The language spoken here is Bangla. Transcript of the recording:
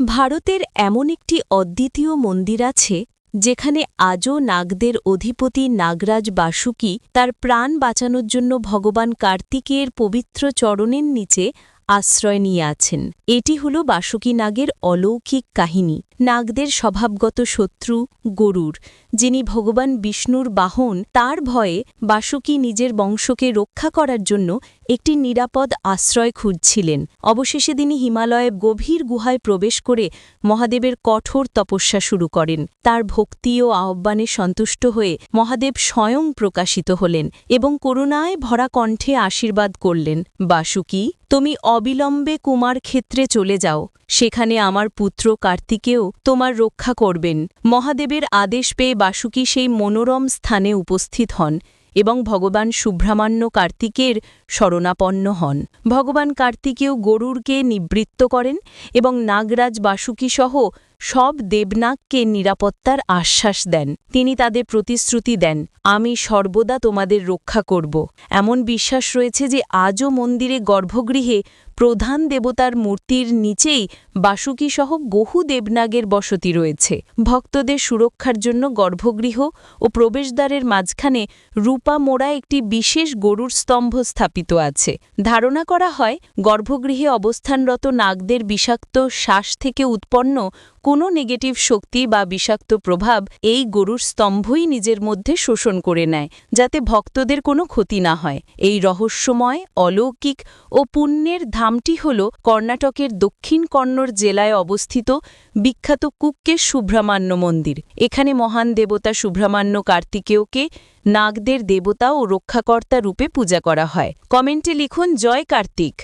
ভারতের এমন একটি অদ্বিতীয় মন্দির আছে, যেখানে আজও নাগদের অধিপতি নাগরাজ বাসুকী তার প্রাণ বাঁচানোর জন্য ভগবান কার্তিকেয়ের পবিত্র চরণের নিচে আশ্রয় নিয়ে আছেন। এটি হল বাসুকী নাগের অলৌকিক কাহিনী। নাগদের স্বভাবগত শত্রু গরুর যিনি ভগবান বিষ্ণুর বাহন। তার ভয়ে বাসুকী নিজের বংশকে রক্ষা করার জন্য একটি নিরাপদ আশ্রয় খুঁজছিলেন। অবশেষে তিনি হিমালয়ে গভীর গুহায় প্রবেশ করে মহাদেবের কঠোর তপস্যা শুরু করেন। তার ভক্তি ও আহ্বানে সন্তুষ্ট হয়ে মহাদেব স্বয়ং প্রকাশিত হলেন এবং করুণায় ভরা কণ্ঠে আশীর্বাদ করলেন। বাসুকী, তুমি অবিলম্বে কুমার ক্ষেত্রে চলে যাও। সেখানে আমার পুত্র কার্তিকেও তোমার রক্ষা করবেন। মহাদেবের আদেশ পেয়ে বাসুকী সেই মনোরম স্থানে উপস্থিত হন এবং ভগবান সুব্রহ্মণ্য কার্তিকের শরণাপন্ন হন। ভগবান কার্তিকেয় গরুরকে নিবৃত্ত করেন এবং নাগরাজ বাসুকী সহ সব দেবনাগকে নিরাপত্তার আশ্বাস দেন। তিনি তাদের প্রতিশ্রুতি দেন, আমি সর্বদা তোমাদের রক্ষা করব। এমন বিশ্বাস রয়েছে যে আজও মন্দিরে গর্ভগৃহে প্রধান দেবতার মূর্তির নিচেই বাসুকীসহ বহু দেবনাগের বসতি রয়েছে। ভক্তদের সুরক্ষার জন্য গর্ভগৃহ ও প্রবেশদ্বারের মাঝখানে রূপা মোড়া একটি বিশেষ গরুর স্তম্ভ স্থাপিত আছে। ধারণা করা হয়, গর্ভগৃহে অবস্থানরত নাগদের বিষাক্ত শ্বাস থেকে উৎপন্ন কোনো নেগেটিভ শক্তি বা বিষাক্ত প্রভাব এই গরুর স্তম্ভই নিজের মধ্যে শোষণ করে নেয়, যাতে ভক্তদের কোনো ক্ষতি না হয়। এই রহস্যময়, অলৌকিক ও পুণ্যের ধামটি হল কর্ণাটকের দক্ষিণ কন্নড় জেলায় অবস্থিত বিখ্যাত কুক্কের সুব্রহ্মান্য মন্দির। এখানে মহান দেবতা সুব্রহ্মান্য কার্তিকেয়কে নাগদের দেবতা ও রক্ষাকর্তা রূপে পূজা করা হয়। কমেন্টে লিখুন, জয় কার্তিক।